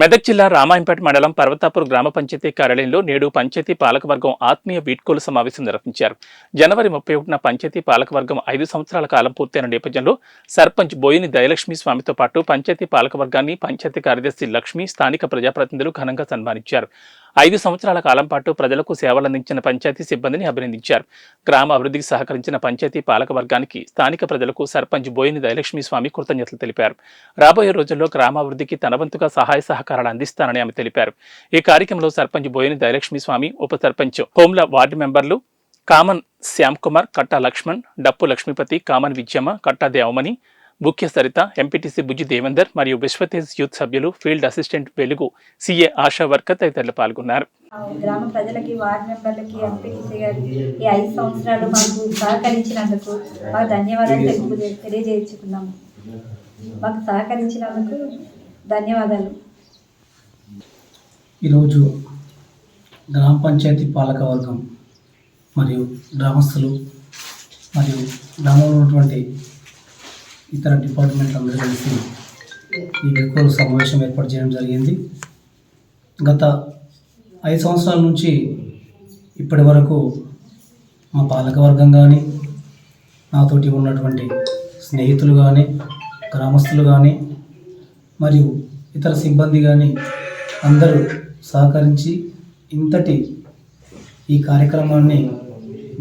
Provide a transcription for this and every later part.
మెదక్ జిల్లా రామాయంపేట మండలం పర్వతాపూర్ గ్రామ పంచాయతీ కార్యాలయంలో నేడు పంచాయతీ పాలకవర్గం ఆత్మీయ వీడ్కోలు సమావేశం నిర్వహించారు. జనవరి ముప్పై ఒకటిన పంచాయతీ పాలకవర్గం ఐదు సంవత్సరాల కాలం పూర్తయిన నేపథ్యంలో సర్పంచ్ బోయిని దయలక్ష్మి స్వామితో పాటు పంచాయతీ పాలకవర్గాన్ని పంచాయతీ కార్యదర్శి లక్ష్మి స్థానిక ప్రజాప్రతినిధులు ఘనంగా సన్మానించారు. ఐదు సంవత్సరాల కాలం పాటు ప్రజలకు సేవలందించిన పంచాయతీ సిబ్బందిని అభినందించారు. గ్రామ అభివృద్ధికి సహకరించిన పంచాయతీ పాలక వర్గానికి స్థానిక ప్రజలకు సర్పంచ్ బోయిని దయలక్ష్మి స్వామి కృతజ్ఞతలు తెలిపారు. రాబోయే రోజుల్లో గ్రామాభివృద్ధికి తన వంతుగా సహాయ సహకారాలు అందిస్తానని ఆమె తెలిపారు. ఈ కార్యక్రమంలో సర్పంచ్ బోయిని దయలక్ష్మి స్వామి ఉప సర్పంచ్ హోమ్ల వార్డు మెంబర్లు కామన్ శ్యామ్ కుమార్ కట్టా లక్ష్మణ్ డప్పు లక్ష్మీపతి కామన్ విద్యమ్మ కట్టా దేవమణి ముఖ్య సరిత ఎంపీటీసీ బుజ్జి దేవేందర్ మరియు విశ్వతేజ్ యూత్ సభ్యులు field assistant Velugu CA ASHA worker తదితరులు పాల్గొన్నారు. గ్రామ ప్రజలకి వార్డు మెంబర్లకి ఎంపీటీసీ గారికి ఈ ఐదు సంవత్సరాలు మాకు సహకరించినందుకు మాకు ధన్యవాదాలు తెలుపు తెలియజేయించుకున్నాము మాకు సహకరించినందుకు ధన్యవాదాలు. ఈరోజు గ్రామ పంచాయతీ పాలక వర్గం మరియు గ్రామస్తులు మరియు గ్రామంలో ఉన్నటువంటి ఇతర డిపార్ట్మెంట్ అందరూ కలిసి ఈ ఎక్కువ సమావేశం ఏర్పాటు చేయడం జరిగింది. గత ఐదు సంవత్సరాల నుంచి ఇప్పటి వరకు మా పాలకవర్గం కానీ నాతోటి ఉన్నటువంటి స్నేహితులు కానీ గ్రామస్తులు కానీ మరియు ఇతర సిబ్బంది కానీ అందరూ సహకరించి ఇంతటి ఈ కార్యక్రమాన్ని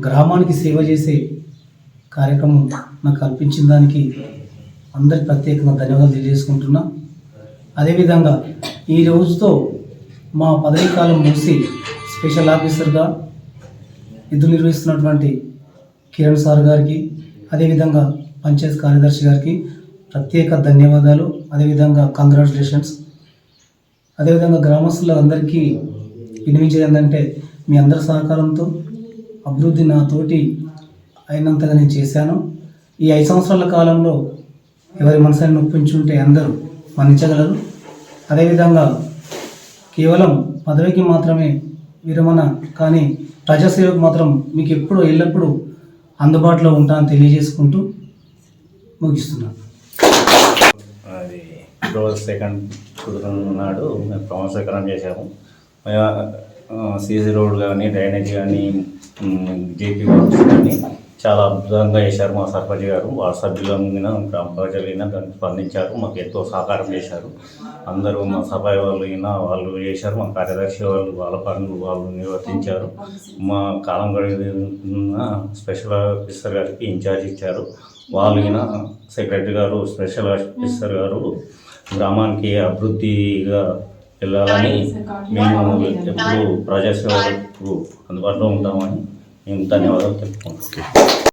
గ్రామానికి సేవ చేసే కార్యక్రమం నాకు కల్పించిన దానికి అందరికి ప్రత్యేకంగా ధన్యవాదాలు తెలియజేసుకుంటున్నా. అదేవిధంగా ఈ రోజుతో మా పదవీ కాలం ముగిసి స్పెషల్ ఆఫీసర్గా విధులు నిర్వహిస్తున్నటువంటి కిరణ్ సార్ గారికి అదేవిధంగా పంచాయత్ కార్యదర్శి గారికి ప్రత్యేక ధన్యవాదాలు. అదేవిధంగా కంగ్రాచులేషన్స్ అదేవిధంగా గ్రామస్తుల అందరికీ వినిపించేది ఏంటంటే మీ అందరి సహకారంతో అభివృద్ధి నాతోటి అయినంతగా నేను చేశాను. ఈ ఐదు సంవత్సరాల కాలంలో ఎవరి మనసుని నొప్పించుంటే అందరూ మన్నించగలరు. అదేవిధంగా కేవలం పదవికి మాత్రమే విరమణ కానీ ప్రజాసేవకు మాత్రం మీకు ఎప్పుడూ ఎల్లప్పుడూ అందుబాటులో ఉంటానని తెలియజేసుకుంటూ ముగిస్తున్నాను. అది రోజు సెకండ్ కుదురున్న నాడు మేము ప్రమాణ చేశాము. సీసీ రోడ్ కానీ డ్రైనేజ్ కానీ జేపీ వర్క్స్ కానీ చాలా అద్భుతంగా చేశారు మా సర్పంచ్ గారు. వార్డు సభ్యులైన గ్రామ ప్రజలైనా దానికి స్పందించారు. మాకు ఎంతో సహకారం చేశారు. అందరూ మా సభ వాళ్ళు అయినా వాళ్ళు చేశారు. మా కార్యదర్శి వాళ్ళు వాళ్ళ పనులు వాళ్ళు నిర్వర్తించారు. మా కాలం గడిగిన స్పెషల్ ఆఫీసర్ గారికి ఇన్ఛార్జ్ ఇచ్చారు. వాళ్ళు అయినా సెక్రటరీ గారు స్పెషల్ ఆఫీసర్ గారు గ్రామానికి అభివృద్ధిగా వెళ్ళాలని మేము ఎప్పుడు ప్రజాసేవకు అందుబాటులో ఉంటామని మేము ధన్యవాదాలు తెలుపుకుంటాం